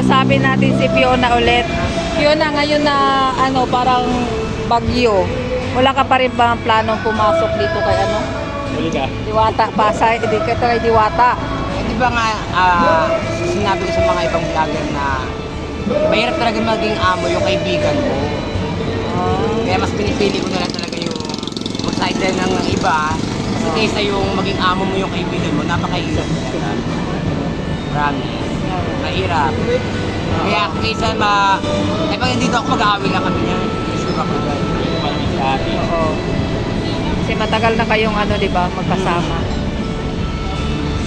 kausapin natin si Fiona ulit. Fiona, ngayon na ano, parang bagyo. Wala ka pa rin ba planong pumasok dito kay ano? Huli ka. Diwata, Pasay, hindi ka kay Diwata. Eh, di ba nga, ah, sinabi ko sa mga ibang vlogger na mahirap talaga maging amo yung kaibigan ko. Kaya mas pinipili ko na lang talaga yung mag-sideline ng iba. Kasi kaysa yung maging amo mo yung kaibigan mo, napakahirap talaga. Promise. Mahirap. Kaya kaysa ma... Eh pag nandito ako, mag-aaway lang kami niya. Sure ako dyan. Parang sa atin. Oo. Kasi matagal na kayong ano, di ba, magkasama.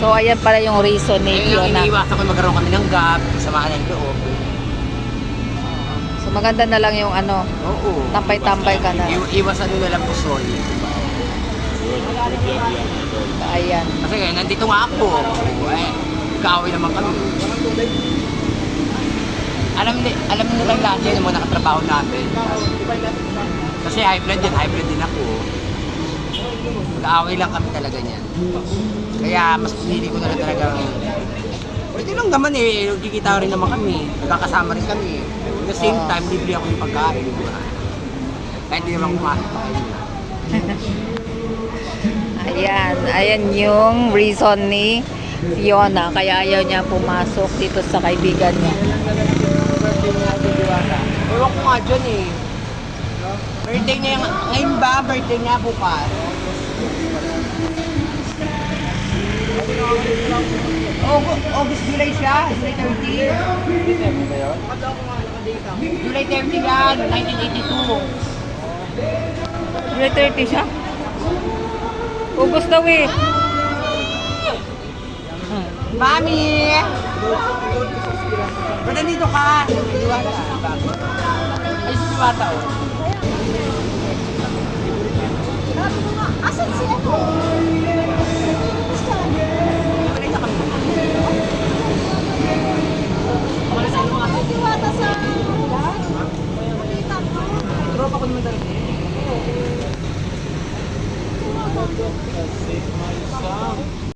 So, ayan pala yung reason ni Eh, yung Fiona. iniiwasan ko magkaroon kami ng gap, samaan ng loob. So, maganda na lang yung ano, Oo. tampay-tampay ka na. I- iwas ano na lang po, sorry. Yan. Ayan. Kasi kaya nandito nga ako. Eh, kaaway naman kami. Alam ni alam nila lahat yan yung mga nakatrabaho namin. Kasi hybrid din, hybrid din ako. Mag-aaway lang kami talaga niyan. Kaya mas pinili ko na lang talagang Pwede lang naman eh, nagkikita rin naman kami. Nagkakasama rin kami. At the same time, libre ako ng pagkain. Kahit hindi naman kumain pa kayo. Ayan. Ayan yung reason ni Fiona. Kaya ayaw niya pumasok dito sa kaibigan niya. Ewan ko nga dyan eh. Birthday niya yung, ngayon ba? Birthday niya bukas. August, August, July siya. July 30. July 30 yan, 1982. July 30 siya? Ubus daw eh. Mami! Ba't nandito ka? Diwata. Ay, si Diwata oh. Asan si? Wala na kami. May diwata sa Nakita ko. Tropa ko naman talaga. Diwata.